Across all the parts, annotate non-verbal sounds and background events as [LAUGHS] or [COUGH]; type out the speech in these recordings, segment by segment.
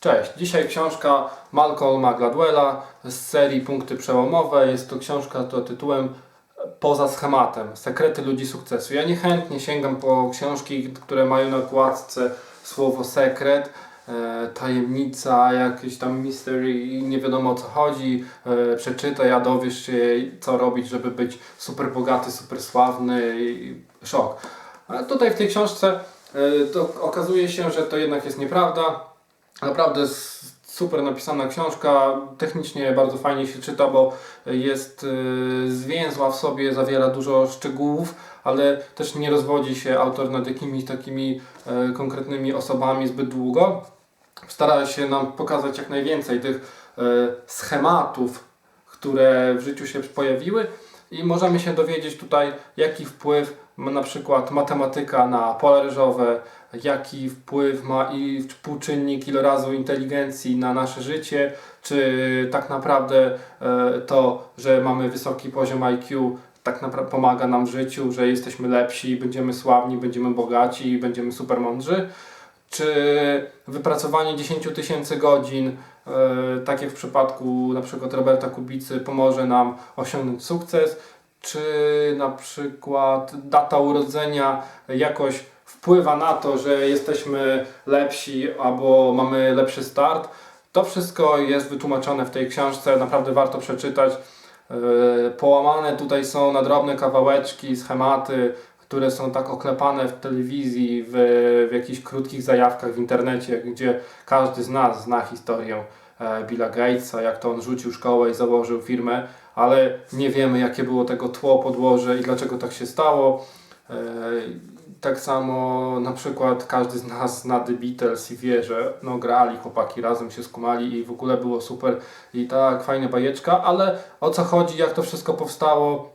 Cześć, dzisiaj książka Malcolma Gladwella z serii Punkty Przełomowe. Jest to książka pod tytułem Poza schematem. Sekrety ludzi sukcesu. Ja niechętnie sięgam po książki, które mają na okładce słowo sekret, e, tajemnica, jakieś tam mystery i nie wiadomo o co chodzi. E, przeczytaj, a dowiesz się co robić, żeby być super bogaty, super sławny i szok. Tutaj w tej książce e, to okazuje się, że to jednak jest nieprawda. Naprawdę super napisana książka, technicznie bardzo fajnie się czyta, bo jest y, zwięzła w sobie, zawiera dużo szczegółów, ale też nie rozwodzi się autor nad jakimiś takimi e, konkretnymi osobami zbyt długo. Stara się nam pokazać jak najwięcej tych e, schematów, które w życiu się pojawiły i możemy się dowiedzieć tutaj, jaki wpływ ma na przykład matematyka na pole ryżowe, jaki wpływ ma i współczynnik ilorazu inteligencji na nasze życie, czy tak naprawdę e, to, że mamy wysoki poziom IQ tak naprawdę pomaga nam w życiu, że jesteśmy lepsi, będziemy sławni, będziemy bogaci i będziemy super mądrzy czy wypracowanie 10 tysięcy godzin, e, tak jak w przypadku na przykład Roberta Kubicy, pomoże nam osiągnąć sukces, czy na przykład data urodzenia jakoś wpływa na to, że jesteśmy lepsi albo mamy lepszy start. To wszystko jest wytłumaczone w tej książce, naprawdę warto przeczytać. E, Połamane tutaj są na drobne kawałeczki, schematy, które są tak oklepane w telewizji, w, w jakichś krótkich zajawkach w internecie, gdzie każdy z nas zna historię e, Billa Gatesa, jak to on rzucił szkołę i założył firmę, ale nie wiemy jakie było tego tło, podłoże i dlaczego tak się stało. E, Tak samo na przykład każdy z nas zna The Beatles i wie, że no, grali chłopaki razem, się skumali i w ogóle było super i tak, fajna bajeczka, ale o co chodzi, jak to wszystko powstało,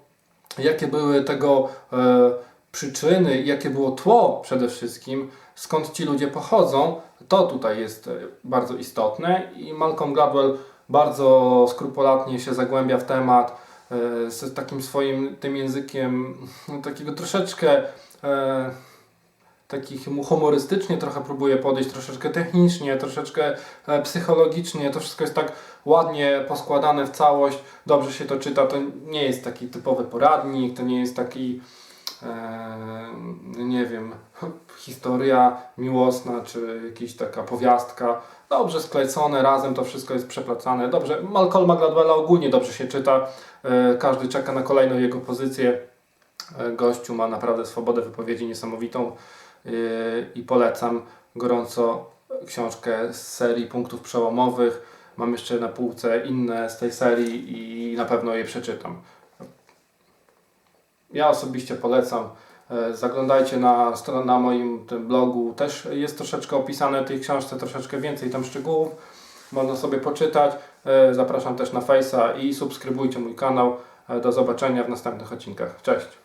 jakie były tego e, przyczyny, jakie było tło przede wszystkim, skąd ci ludzie pochodzą, to tutaj jest e, bardzo istotne i Malcolm Gladwell bardzo skrupulatnie się zagłębia w temat e, z takim swoim tym językiem no, takiego troszeczkę e, taki humorystycznie trochę próbuje podejść, troszeczkę technicznie, troszeczkę e, psychologicznie, to wszystko jest tak ładnie poskładane w całość, dobrze się to czyta, to nie jest taki typowy poradnik, to nie jest taki nie wiem, [LAUGHS] historia miłosna, czy jakaś taka powiastka, dobrze sklecone, razem to wszystko jest przeplatane, dobrze, Malcolma Gladwella ogólnie dobrze się czyta, e, każdy czeka na kolejną jego pozycję, E, Gościu ma naprawdę swobodę wypowiedzi niesamowitą. Yy, i polecam gorąco książkę z serii punktów przełomowych. Mam jeszcze na półce inne z tej serii i na pewno je przeczytam. Ja osobiście polecam. E, Zaglądajcie na stronę na moim blogu. Też jest troszeczkę opisane w tej książce, troszeczkę więcej tam szczegółów. Można sobie poczytać. E, Zapraszam też na Face'a i subskrybujcie mój kanał. E, Do zobaczenia w następnych odcinkach. Cześć!